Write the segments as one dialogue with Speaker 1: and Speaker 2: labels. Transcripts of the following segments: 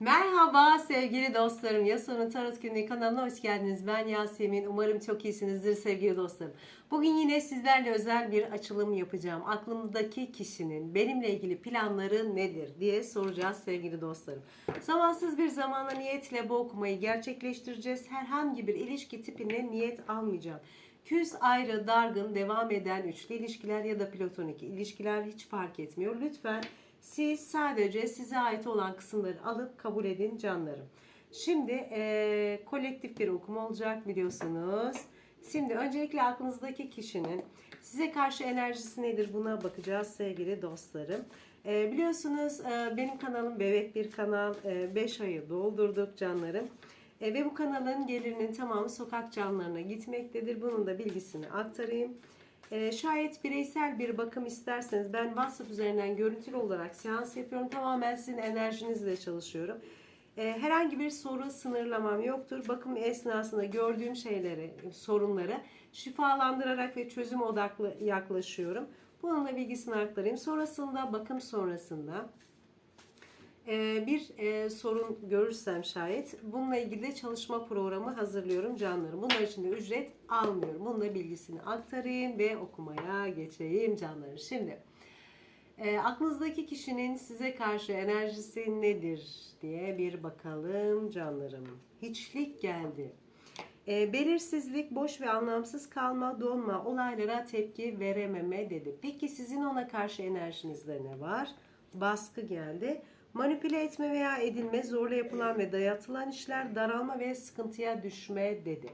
Speaker 1: Merhaba sevgili dostlarım. Yasuo'nun Tarot Günlüğü kanalına hoş geldiniz. Ben Yasemin. Umarım çok iyisinizdir sevgili dostlarım. Bugün yine sizlerle özel bir açılım yapacağım. Aklımdaki kişinin benimle ilgili planları nedir diye soracağız sevgili dostlarım. Zamansız bir zamana niyetle bu okumayı gerçekleştireceğiz. Herhangi bir ilişki tipine niyet almayacağım. Küs, ayrı, dargın, devam eden üçlü ilişkiler ya da platonik ilişkiler hiç fark etmiyor. Lütfen siz sadece size ait olan kısımları alıp kabul edin canlarım. Şimdi eee, kolektif bir okuma olacak biliyorsunuz. Şimdi öncelikle aklınızdaki kişinin size karşı enerjisi nedir buna bakacağız sevgili dostlarım. Eee, biliyorsunuz eee, benim kanalım bebek bir kanal. 5 ayı doldurduk canlarım. E, ve bu kanalın gelirinin tamamı sokak canlarına gitmektedir. Bunun da bilgisini aktarayım. E, şayet bireysel bir bakım isterseniz ben WhatsApp üzerinden görüntülü olarak seans yapıyorum. Tamamen sizin enerjinizle çalışıyorum. E, herhangi bir soru sınırlamam yoktur. Bakım esnasında gördüğüm şeyleri, sorunları şifalandırarak ve çözüm odaklı yaklaşıyorum. Bunun da bilgisini aktarayım. Sonrasında, bakım sonrasında bir e, sorun görürsem şayet bununla ilgili de çalışma programı hazırlıyorum canlarım. Bunlar için de ücret almıyorum. Bununla bilgisini aktarayım ve okumaya geçeyim canlarım. Şimdi e, aklınızdaki kişinin size karşı enerjisi nedir diye bir bakalım canlarım. Hiçlik geldi. E, belirsizlik, boş ve anlamsız kalma, donma, olaylara tepki verememe dedi. Peki sizin ona karşı enerjinizde ne var? Baskı geldi. Manipüle etme veya edilme, zorla yapılan ve dayatılan işler, daralma ve sıkıntıya düşme dedi.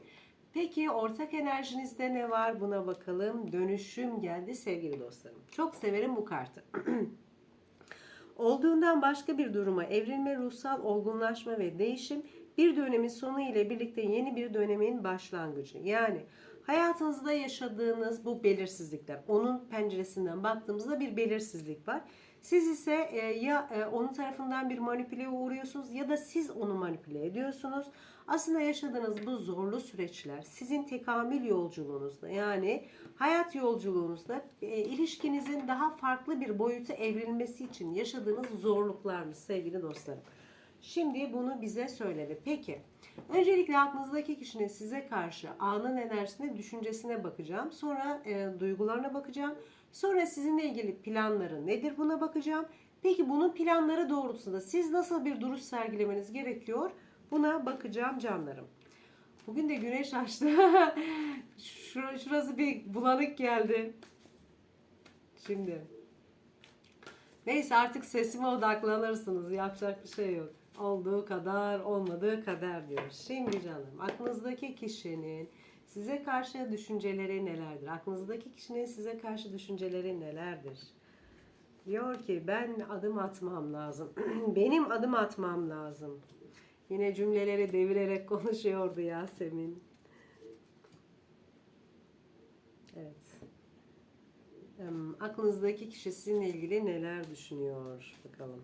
Speaker 1: Peki ortak enerjinizde ne var? Buna bakalım. Dönüşüm geldi sevgili dostlarım. Çok severim bu kartı. Olduğundan başka bir duruma evrilme, ruhsal olgunlaşma ve değişim bir dönemin sonu ile birlikte yeni bir dönemin başlangıcı. Yani hayatınızda yaşadığınız bu belirsizlikler, onun penceresinden baktığımızda bir belirsizlik var. Siz ise e, ya e, onun tarafından bir manipüleye uğruyorsunuz ya da siz onu manipüle ediyorsunuz. Aslında yaşadığınız bu zorlu süreçler sizin tekamül yolculuğunuzda yani hayat yolculuğunuzda e, ilişkinizin daha farklı bir boyuta evrilmesi için yaşadığınız zorluklarmış sevgili dostlarım. Şimdi bunu bize söyledi. Peki öncelikle aklınızdaki kişinin size karşı anın enerjisine, düşüncesine bakacağım. Sonra e, duygularına bakacağım. Sonra sizinle ilgili planları nedir buna bakacağım. Peki bunun planları doğrultusunda siz nasıl bir duruş sergilemeniz gerekiyor? Buna bakacağım canlarım. Bugün de güneş açtı. Şura- Şurası bir bulanık geldi. Şimdi. Neyse artık sesime odaklanırsınız. Yapacak bir şey yok. Olduğu kadar, olmadığı kadar diyor. Şimdi canım, aklınızdaki kişinin size karşı düşünceleri nelerdir? Aklınızdaki kişinin size karşı düşünceleri nelerdir? Diyor ki ben adım atmam lazım. Benim adım atmam lazım. Yine cümleleri devirerek konuşuyordu Yasemin. Evet. Aklınızdaki kişi sizinle ilgili neler düşünüyor? Bakalım.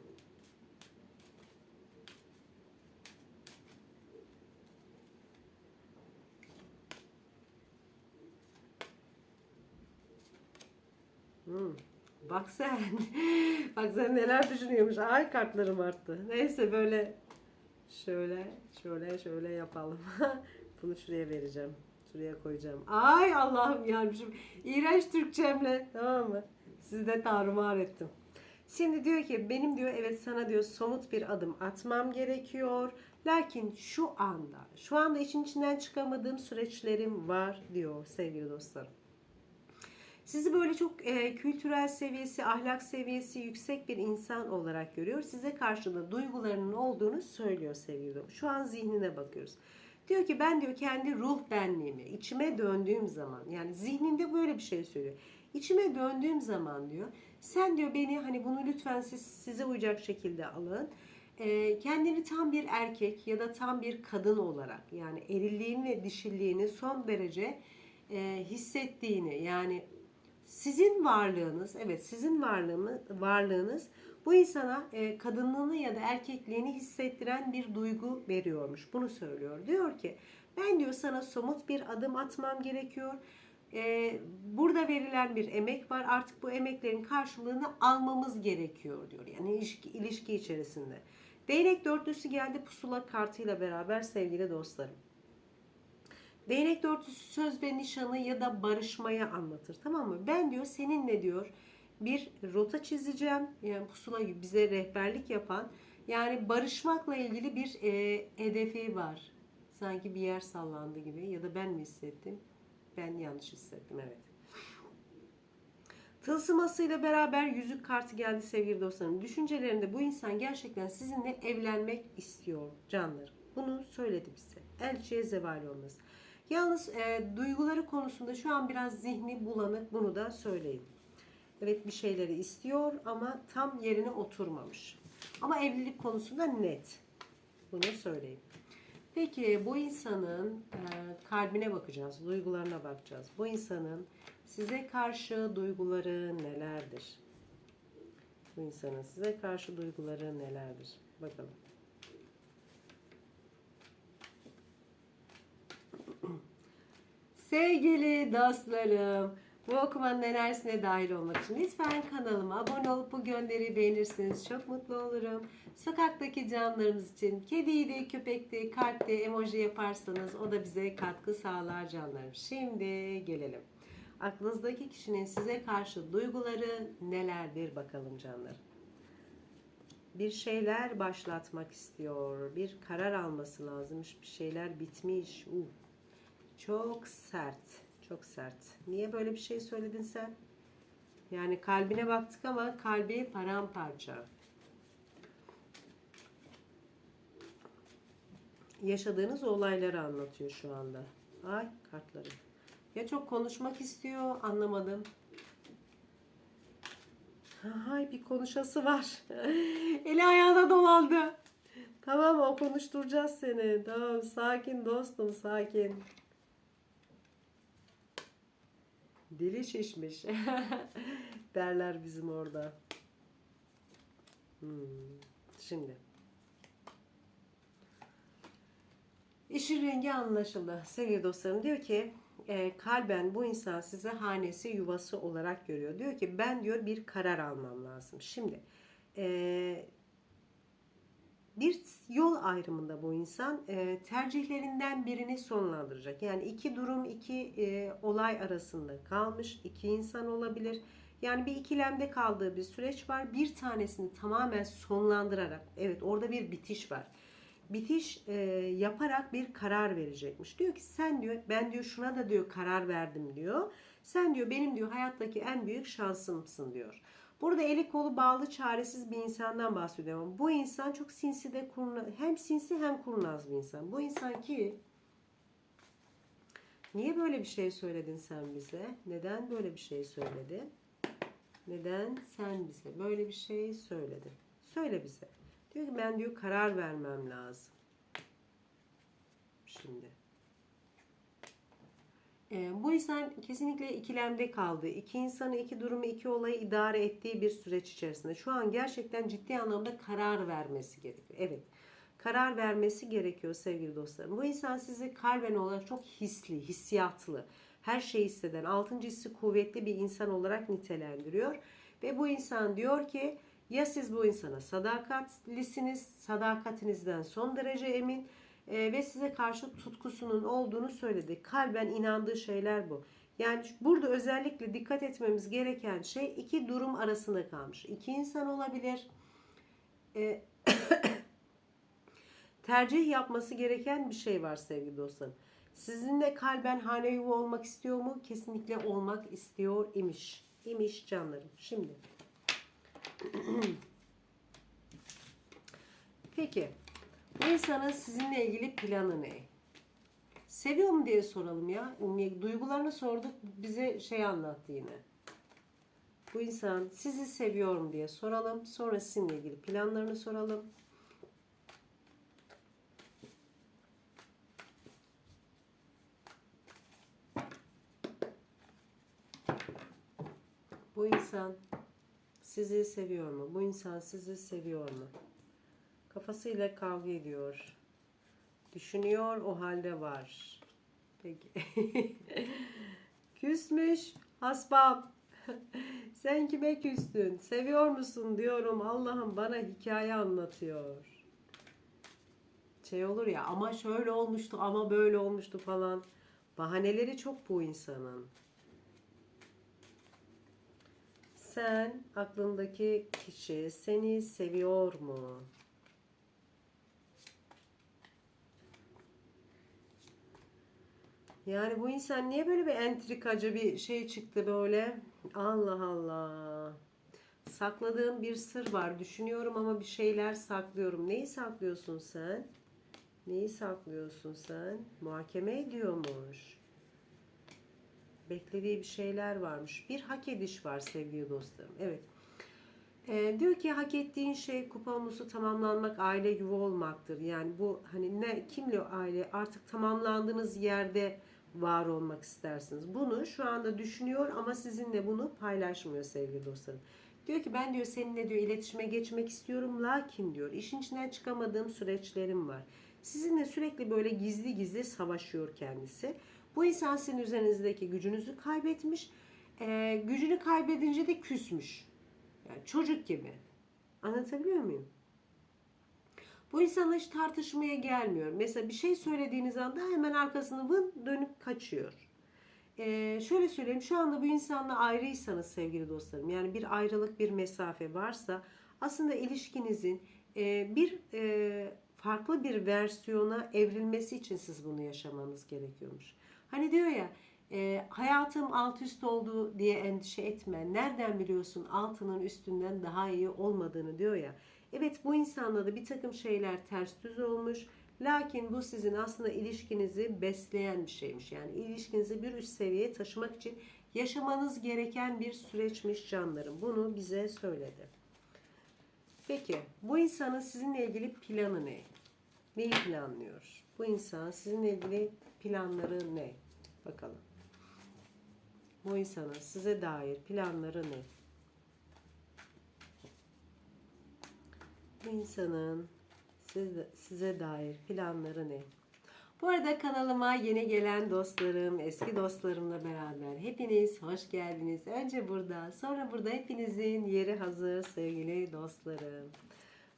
Speaker 1: Hmm. Bak sen. Bak sen neler düşünüyormuş. Ay kartlarım arttı. Neyse böyle şöyle şöyle şöyle yapalım. Bunu şuraya vereceğim. Şuraya koyacağım. Ay Allah'ım yarmışım. İğrenç Türkçemle. Tamam mı? Sizi de tarumar ettim. Şimdi diyor ki benim diyor evet sana diyor somut bir adım atmam gerekiyor. Lakin şu anda, şu anda işin içinden çıkamadığım süreçlerim var diyor sevgili dostlarım. Sizi böyle çok e, kültürel seviyesi, ahlak seviyesi yüksek bir insan olarak görüyor. Size karşında duygularının olduğunu söylüyor sevgili. Şu an zihnine bakıyoruz. Diyor ki ben diyor kendi ruh benliğimi içime döndüğüm zaman yani zihninde böyle bir şey söylüyor. İçime döndüğüm zaman diyor sen diyor beni hani bunu lütfen siz size uyacak şekilde alın. E, kendini tam bir erkek ya da tam bir kadın olarak yani erilliğin ve dişilliğini son derece e, hissettiğini yani sizin varlığınız, evet sizin varlığınız, varlığınız bu insana e, kadınlığını ya da erkekliğini hissettiren bir duygu veriyormuş. Bunu söylüyor. Diyor ki ben diyor sana somut bir adım atmam gerekiyor. E, burada verilen bir emek var. Artık bu emeklerin karşılığını almamız gerekiyor diyor. Yani ilişki, ilişki içerisinde. Değnek dörtlüsü geldi pusula kartıyla beraber sevgili dostlarım. Değnek dörtlüsü söz ve nişanı ya da barışmayı anlatır. Tamam mı? Ben diyor seninle diyor bir rota çizeceğim. Yani pusula bize rehberlik yapan yani barışmakla ilgili bir e, hedefi var. Sanki bir yer sallandı gibi ya da ben mi hissettim? Ben yanlış hissettim evet. Tılsımasıyla beraber yüzük kartı geldi sevgili dostlarım. Düşüncelerinde bu insan gerçekten sizinle evlenmek istiyor canlarım. Bunu söyledi bize. Elçiye zeval olmaz. Yalnız e, duyguları konusunda şu an biraz zihni bulanık bunu da söyleyeyim. Evet bir şeyleri istiyor ama tam yerine oturmamış. Ama evlilik konusunda net. Bunu söyleyeyim. Peki bu insanın e, kalbine bakacağız, duygularına bakacağız. Bu insanın size karşı duyguları nelerdir? Bu insanın size karşı duyguları nelerdir? Bakalım. Sevgili dostlarım, bu okumanın enerjisine dahil olmak için lütfen kanalıma abone olup bu gönderiyi beğenirseniz çok mutlu olurum. Sokaktaki canlarımız için kediydi, köpekti, kalpti, emoji yaparsanız o da bize katkı sağlar canlarım. Şimdi gelelim. Aklınızdaki kişinin size karşı duyguları nelerdir bakalım canlarım. Bir şeyler başlatmak istiyor. Bir karar alması lazımmış. Bir şeyler bitmiş. Uh. Çok sert. Çok sert. Niye böyle bir şey söyledin sen? Yani kalbine baktık ama kalbi paramparça. Yaşadığınız olayları anlatıyor şu anda. Ay kartları. Ya çok konuşmak istiyor anlamadım. Ay bir konuşası var. Eli ayağına dolandı. Tamam o konuşturacağız seni. Tamam sakin dostum sakin. Dili şişmiş. Derler bizim orada. Hmm. Şimdi. İşin rengi anlaşıldı. Sevgili dostlarım diyor ki e, kalben bu insan size hanesi yuvası olarak görüyor. Diyor ki ben diyor bir karar almam lazım. Şimdi e, bir yol ayrımında bu insan e, tercihlerinden birini sonlandıracak. Yani iki durum, iki e, olay arasında kalmış iki insan olabilir. Yani bir ikilemde kaldığı bir süreç var. Bir tanesini tamamen sonlandırarak, evet orada bir bitiş var. Bitiş e, yaparak bir karar verecekmiş. Diyor ki sen diyor, ben diyor şuna da diyor karar verdim diyor. Sen diyor benim diyor hayattaki en büyük şansımsın diyor. Burada eli kolu bağlı çaresiz bir insandan bahsediyorum. Bu insan çok sinsi de kurnaz, hem sinsi hem kurnaz bir insan. Bu insan ki niye böyle bir şey söyledin sen bize? Neden böyle bir şey söyledin? Neden sen bize böyle bir şey söyledin? Söyle bize. Diyor ki ben diyor karar vermem lazım. Şimdi. Ee, bu insan kesinlikle ikilemde kaldı. İki insanı, iki durumu, iki olayı idare ettiği bir süreç içerisinde. Şu an gerçekten ciddi anlamda karar vermesi gerekiyor. Evet. Karar vermesi gerekiyor sevgili dostlarım. Bu insan sizi kalben olarak çok hisli, hissiyatlı, her şeyi hisseden, altıncı hissi kuvvetli bir insan olarak nitelendiriyor. Ve bu insan diyor ki ya siz bu insana sadakatlisiniz, sadakatinizden son derece emin e, ve size karşı tutkusunun olduğunu söyledi. Kalben inandığı şeyler bu. Yani burada özellikle dikkat etmemiz gereken şey iki durum arasında kalmış. İki insan olabilir. E, tercih yapması gereken bir şey var sevgili dostlarım. Sizinle kalben hane yuva olmak istiyor mu? Kesinlikle olmak istiyor imiş. İmiş canlarım. Şimdi. Peki. İnsanın sizinle ilgili planı ne? Seviyor mu diye soralım ya. Duygularını sorduk bize şey anlattı yine. Bu insan sizi seviyor mu diye soralım. Sonra sizinle ilgili planlarını soralım. Bu insan sizi seviyor mu? Bu insan sizi seviyor mu? Kafasıyla kavga ediyor. Düşünüyor o halde var. Peki. Küsmüş hasbam. Sen kime küstün? Seviyor musun diyorum. Allah'ım bana hikaye anlatıyor. şey olur ya ama şöyle olmuştu ama böyle olmuştu falan. Bahaneleri çok bu insanın. Sen aklındaki kişi seni seviyor mu? Yani bu insan niye böyle bir entrikacı bir şey çıktı böyle? Allah Allah. Sakladığım bir sır var. Düşünüyorum ama bir şeyler saklıyorum. Neyi saklıyorsun sen? Neyi saklıyorsun sen? Muhakeme ediyormuş. Beklediği bir şeyler varmış. Bir hak ediş var sevgili dostlarım. Evet. Ee, diyor ki hak ettiğin şey kupa musu tamamlanmak, aile yuva olmaktır. Yani bu hani ne kimle aile artık tamamlandığınız yerde var olmak istersiniz. Bunu şu anda düşünüyor ama sizinle bunu paylaşmıyor sevgili dostlarım. Diyor ki ben diyor seninle diyor iletişime geçmek istiyorum lakin diyor işin içinden çıkamadığım süreçlerim var. Sizinle sürekli böyle gizli gizli savaşıyor kendisi. Bu insan sizin üzerinizdeki gücünüzü kaybetmiş. Ee, gücünü kaybedince de küsmüş. Yani çocuk gibi. Anlatabiliyor muyum? Bu insanla hiç tartışmaya gelmiyor. Mesela bir şey söylediğiniz anda hemen arkasını vın dönüp kaçıyor. Ee, şöyle söyleyeyim şu anda bu insanla ayrıysanız sevgili dostlarım yani bir ayrılık bir mesafe varsa aslında ilişkinizin e, bir e, farklı bir versiyona evrilmesi için siz bunu yaşamanız gerekiyormuş. Hani diyor ya e, hayatım alt üst oldu diye endişe etme. Nereden biliyorsun altının üstünden daha iyi olmadığını diyor ya. Evet bu insanla da bir takım şeyler ters düz olmuş. Lakin bu sizin aslında ilişkinizi besleyen bir şeymiş. Yani ilişkinizi bir üst seviyeye taşımak için yaşamanız gereken bir süreçmiş canlarım. Bunu bize söyledi. Peki bu insanın sizinle ilgili planı ne? Neyi planlıyor? Bu insan sizinle ilgili planları ne? Bakalım. Bu insanın size dair planları ne? Bu insanın size, size dair planları ne? Bu arada kanalıma yeni gelen dostlarım, eski dostlarımla beraber hepiniz hoş geldiniz. Önce burada, sonra burada hepinizin yeri hazır sevgili dostlarım.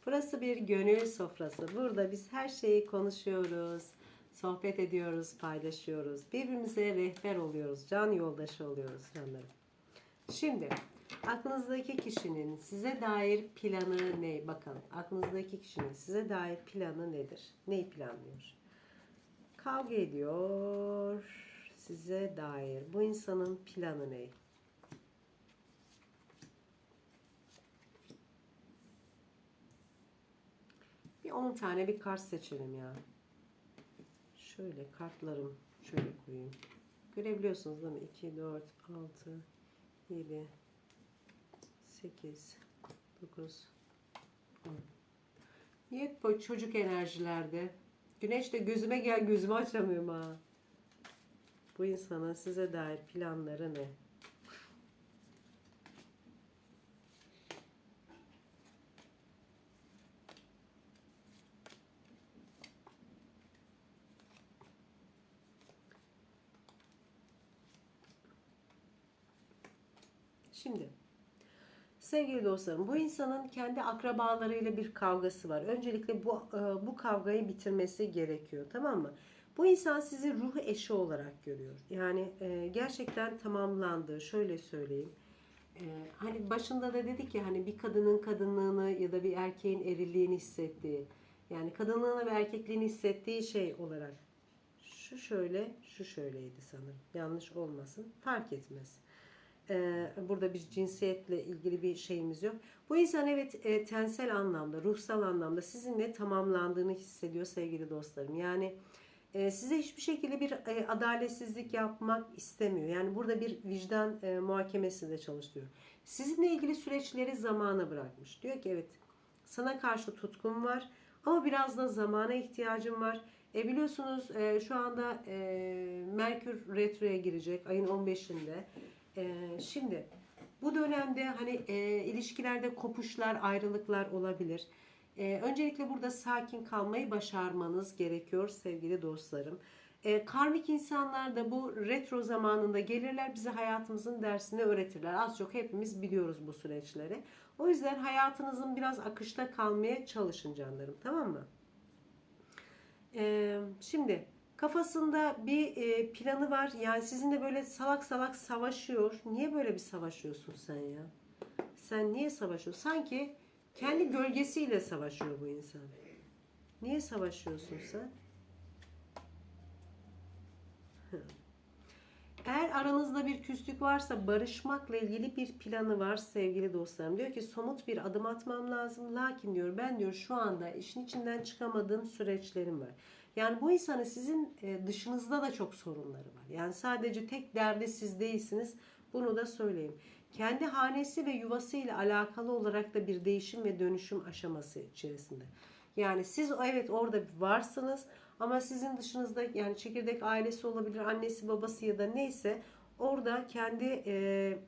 Speaker 1: Burası bir gönül sofrası. Burada biz her şeyi konuşuyoruz, sohbet ediyoruz, paylaşıyoruz. Birbirimize rehber oluyoruz, can yoldaşı oluyoruz canlarım. Şimdi aklınızdaki kişinin size dair planı ne? Bakalım aklınızdaki kişinin size dair planı nedir? Neyi planlıyor? Kavga ediyor size dair. Bu insanın planı ne? Bir 10 tane bir kart seçelim ya. Şöyle kartlarım şöyle koyayım. Görebiliyorsunuz değil mi? 2, 4, 6, 7, 8, 9, 10. Niye hep bu çocuk enerjilerde? Güneş de gözüme gel gözümü açamıyorum ha. Bu insanın size dair planları ne? Şimdi sevgili dostlarım bu insanın kendi akrabalarıyla bir kavgası var. Öncelikle bu e, bu kavgayı bitirmesi gerekiyor tamam mı? Bu insan sizi ruh eşi olarak görüyor. Yani e, gerçekten tamamlandı. Şöyle söyleyeyim. E, hani başında da dedik ya hani bir kadının kadınlığını ya da bir erkeğin erilliğini hissettiği. Yani kadınlığını ve erkekliğini hissettiği şey olarak. Şu şöyle, şu şöyleydi sanırım. Yanlış olmasın. Fark etmez. Ee, burada bir cinsiyetle ilgili bir şeyimiz yok. Bu insan evet e, tensel anlamda, ruhsal anlamda sizinle tamamlandığını hissediyor sevgili dostlarım. Yani e, size hiçbir şekilde bir e, adaletsizlik yapmak istemiyor. Yani burada bir vicdan e, muhakemesi de çalışıyor. Sizinle ilgili süreçleri zamana bırakmış. Diyor ki evet sana karşı tutkum var ama biraz da zamana ihtiyacım var. E biliyorsunuz e, şu anda e, Merkür Retro'ya girecek ayın 15'inde. E, şimdi bu dönemde hani e, ilişkilerde kopuşlar, ayrılıklar olabilir. E, öncelikle burada sakin kalmayı başarmanız gerekiyor sevgili dostlarım. E, karmik insanlar da bu retro zamanında gelirler bize hayatımızın dersini öğretirler. Az çok hepimiz biliyoruz bu süreçleri. O yüzden hayatınızın biraz akışta kalmaya çalışın canlarım tamam mı? Ee, şimdi kafasında bir e, planı var. Yani sizinle böyle salak salak savaşıyor. Niye böyle bir savaşıyorsun sen ya? Sen niye savaşıyorsun? Sanki kendi gölgesiyle savaşıyor bu insan. Niye savaşıyorsun sen? Eğer aranızda bir küslük varsa barışmakla ilgili bir planı var sevgili dostlarım. Diyor ki somut bir adım atmam lazım. Lakin diyor ben diyor şu anda işin içinden çıkamadığım süreçlerim var. Yani bu insanın sizin e, dışınızda da çok sorunları var. Yani sadece tek derdi siz değilsiniz. Bunu da söyleyeyim. Kendi hanesi ve yuvası ile alakalı olarak da bir değişim ve dönüşüm aşaması içerisinde. Yani siz evet orada varsınız ama sizin dışınızda yani çekirdek ailesi olabilir, annesi babası ya da neyse orada kendi e,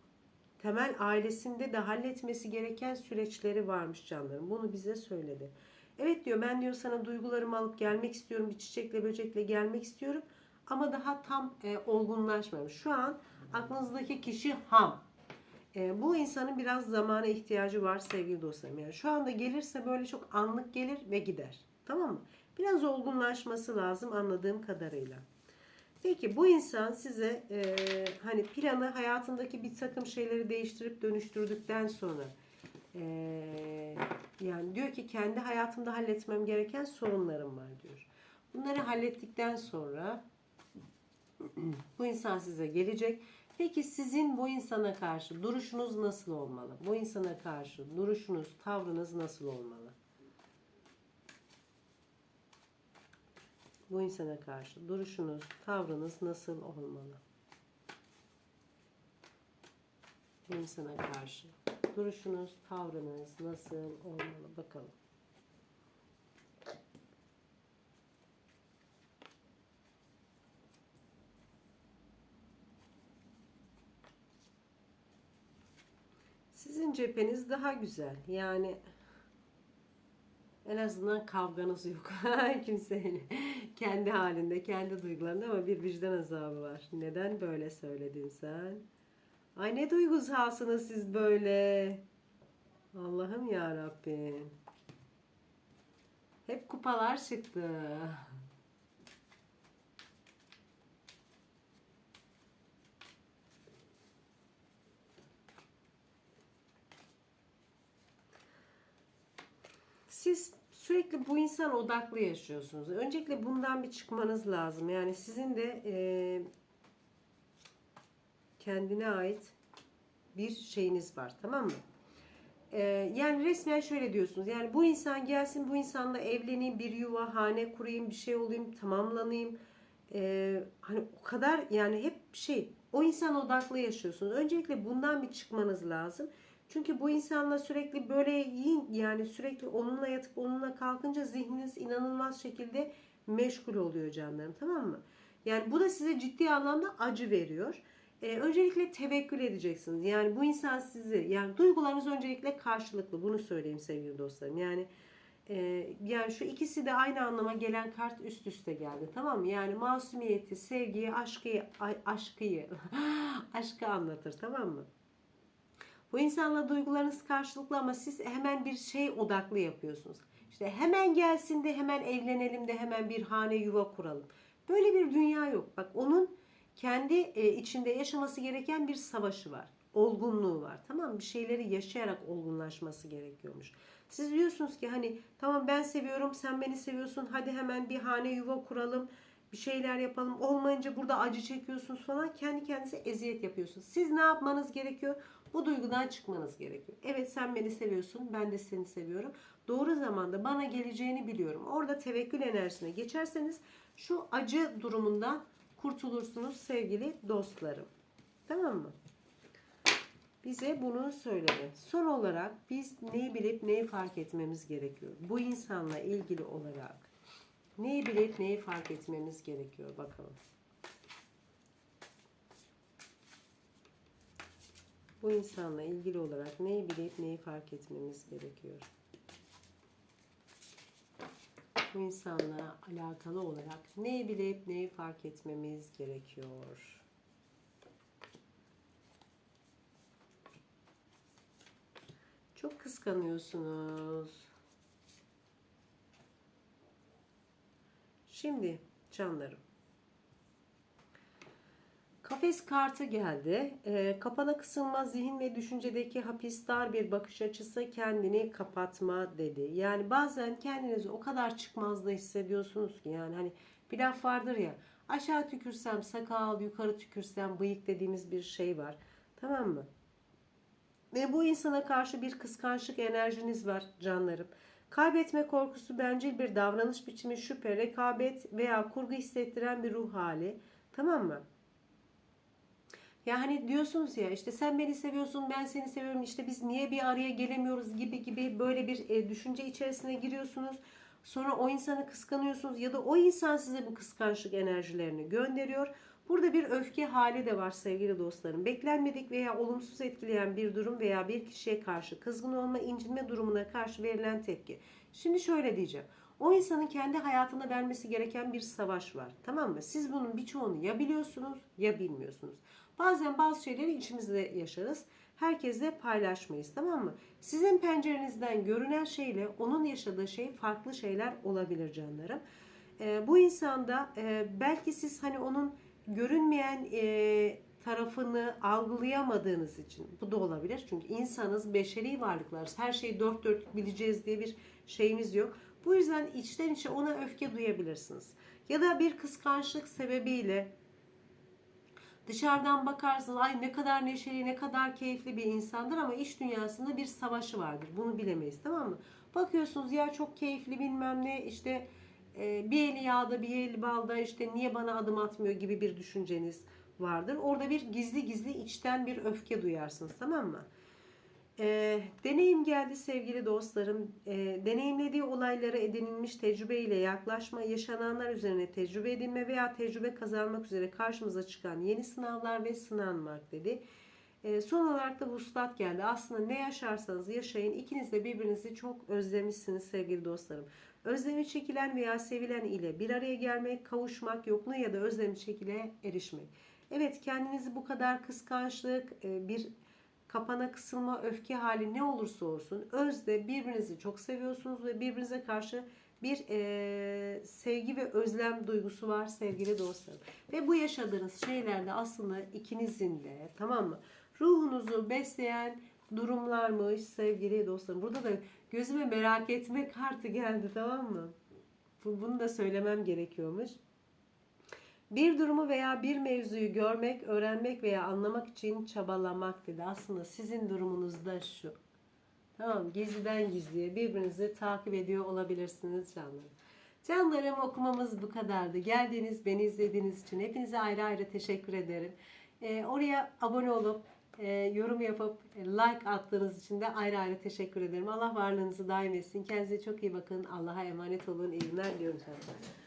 Speaker 1: temel ailesinde de halletmesi gereken süreçleri varmış canlarım. Bunu bize söyledi. Evet diyor ben diyor sana duygularımı alıp gelmek istiyorum. Bir çiçekle böcekle gelmek istiyorum. Ama daha tam e, olgunlaşmamış. Şu an aklınızdaki kişi ham. E, bu insanın biraz zamana ihtiyacı var sevgili dostlarım. Yani şu anda gelirse böyle çok anlık gelir ve gider. Tamam mı? Biraz olgunlaşması lazım anladığım kadarıyla. Peki bu insan size e, hani planı hayatındaki bir takım şeyleri değiştirip dönüştürdükten sonra e, yani diyor ki kendi hayatımda halletmem gereken sorunlarım var diyor. Bunları hallettikten sonra bu insan size gelecek. Peki sizin bu insana karşı duruşunuz nasıl olmalı? Bu insana karşı duruşunuz, tavrınız nasıl olmalı? Bu insana karşı duruşunuz, tavrınız nasıl olmalı? Bu insana karşı duruşunuz, tavrınız nasıl olmalı? Bakalım. Sizin cepheniz daha güzel. Yani en azından kavganız yok. Kimseyle. Kendi halinde, kendi duygularında ama bir vicdan azabı var. Neden böyle söyledin sen? Ay ne duygusalsınız siz böyle. Allah'ım ya Rabbim. Hep kupalar çıktı. Siz sürekli bu insan odaklı yaşıyorsunuz. Öncelikle bundan bir çıkmanız lazım. Yani sizin de e, kendine ait bir şeyiniz var. Tamam mı? E, yani resmen şöyle diyorsunuz. Yani bu insan gelsin, bu insanla evleneyim, bir yuva, hane kurayım, bir şey olayım, tamamlanayım. E, hani o kadar yani hep şey o insan odaklı yaşıyorsunuz. Öncelikle bundan bir çıkmanız lazım. Çünkü bu insanla sürekli böyle yiyin yani sürekli onunla yatıp onunla kalkınca zihniniz inanılmaz şekilde meşgul oluyor canlarım tamam mı? Yani bu da size ciddi anlamda acı veriyor. Ee, öncelikle tevekkül edeceksiniz. Yani bu insan sizi yani duygularınız öncelikle karşılıklı. Bunu söyleyeyim sevgili dostlarım. Yani e, yani şu ikisi de aynı anlama gelen kart üst üste geldi. Tamam mı? Yani masumiyeti, sevgiyi, aşkıyı, aşkıyı, aşkı anlatır. Tamam mı? Bu insanla duygularınız karşılıklı ama siz hemen bir şey odaklı yapıyorsunuz. İşte hemen gelsin de hemen evlenelim de hemen bir hane yuva kuralım. Böyle bir dünya yok. Bak onun kendi e, içinde yaşaması gereken bir savaşı var. Olgunluğu var. Tamam? Bir şeyleri yaşayarak olgunlaşması gerekiyormuş. Siz diyorsunuz ki hani tamam ben seviyorum sen beni seviyorsun hadi hemen bir hane yuva kuralım bir şeyler yapalım. Olmayınca burada acı çekiyorsunuz falan. Kendi kendinize eziyet yapıyorsunuz. Siz ne yapmanız gerekiyor? Bu duygudan çıkmanız gerekiyor. Evet sen beni seviyorsun. Ben de seni seviyorum. Doğru zamanda bana geleceğini biliyorum. Orada tevekkül enerjisine geçerseniz şu acı durumundan kurtulursunuz sevgili dostlarım. Tamam mı? Bize bunu söyledi. Son olarak biz neyi bilip neyi fark etmemiz gerekiyor? Bu insanla ilgili olarak neyi bilip neyi fark etmemiz gerekiyor? Bakalım. Bu insanla ilgili olarak neyi bilip neyi fark etmemiz gerekiyor? Bu insanla alakalı olarak neyi bilip neyi fark etmemiz gerekiyor? Çok kıskanıyorsunuz. Şimdi canlarım. Kafes kartı geldi. Ee, kapana kısılma zihin ve düşüncedeki hapis dar bir bakış açısı kendini kapatma dedi. Yani bazen kendinizi o kadar çıkmazda hissediyorsunuz ki yani hani bir laf vardır ya aşağı tükürsem sakal yukarı tükürsem bıyık dediğimiz bir şey var. Tamam mı? Ve bu insana karşı bir kıskançlık enerjiniz var canlarım. Kaybetme korkusu bencil bir davranış biçimi, şüphe, rekabet veya kurgu hissettiren bir ruh hali. Tamam mı? Ya hani diyorsunuz ya işte sen beni seviyorsun ben seni seviyorum işte biz niye bir araya gelemiyoruz gibi gibi böyle bir e, düşünce içerisine giriyorsunuz. Sonra o insanı kıskanıyorsunuz ya da o insan size bu kıskançlık enerjilerini gönderiyor. Burada bir öfke hali de var sevgili dostlarım. Beklenmedik veya olumsuz etkileyen bir durum veya bir kişiye karşı kızgın olma, incinme durumuna karşı verilen tepki. Şimdi şöyle diyeceğim. O insanın kendi hayatında vermesi gereken bir savaş var. Tamam mı? Siz bunun birçoğunu ya biliyorsunuz ya bilmiyorsunuz. Bazen bazı şeyleri içimizde yaşarız. Herkesle paylaşmayız tamam mı? Sizin pencerenizden görünen şeyle onun yaşadığı şey farklı şeyler olabilir canlarım. Ee, bu insanda e, belki siz hani onun görünmeyen e, tarafını algılayamadığınız için bu da olabilir. Çünkü insanız, beşeri varlıklar. Her şeyi dört dörtlük bileceğiz diye bir şeyimiz yok. Bu yüzden içten içe ona öfke duyabilirsiniz. Ya da bir kıskançlık sebebiyle dışarıdan bakarsınız ay ne kadar neşeli, ne kadar keyifli bir insandır ama iş dünyasında bir savaşı vardır. Bunu bilemeyiz tamam mı? Bakıyorsunuz ya çok keyifli bilmem ne işte e, bir eli yağda bir eli balda işte niye bana adım atmıyor gibi bir düşünceniz vardır. Orada bir gizli gizli içten bir öfke duyarsınız tamam mı? E, deneyim geldi sevgili dostlarım. E, deneyimlediği olaylara edinilmiş tecrübeyle yaklaşma, yaşananlar üzerine tecrübe edinme veya tecrübe kazanmak üzere karşımıza çıkan yeni sınavlar ve sınanmak dedi. E, son olarak da vuslat geldi. Aslında ne yaşarsanız yaşayın ikiniz de birbirinizi çok özlemişsiniz sevgili dostlarım. Özlemi çekilen veya sevilen ile bir araya gelmek, kavuşmak, yokluğu ya da özlemi çekile erişmek. Evet kendinizi bu kadar kıskançlık, bir kapana kısılma, öfke hali ne olursa olsun özde birbirinizi çok seviyorsunuz ve birbirinize karşı bir e, sevgi ve özlem duygusu var sevgili dostlarım. Ve bu yaşadığınız şeylerde aslında ikinizin de tamam mı? Ruhunuzu besleyen durumlarmış sevgili dostlarım. Burada da gözüme merak etme kartı geldi tamam mı? Bu- Bunu da söylemem gerekiyormuş. Bir durumu veya bir mevzuyu görmek, öğrenmek veya anlamak için çabalamak dedi. Aslında sizin durumunuz da şu. Tamam gizliden gizliye birbirinizi takip ediyor olabilirsiniz canlarım. Canlarım okumamız bu kadardı. Geldiğiniz, beni izlediğiniz için hepinize ayrı ayrı teşekkür ederim. Ee, oraya abone olup, e, yorum yapıp, e, like attığınız için de ayrı ayrı teşekkür ederim. Allah varlığınızı daim etsin. Kendinize çok iyi bakın. Allah'a emanet olun. İyi günler diliyorum canlarım.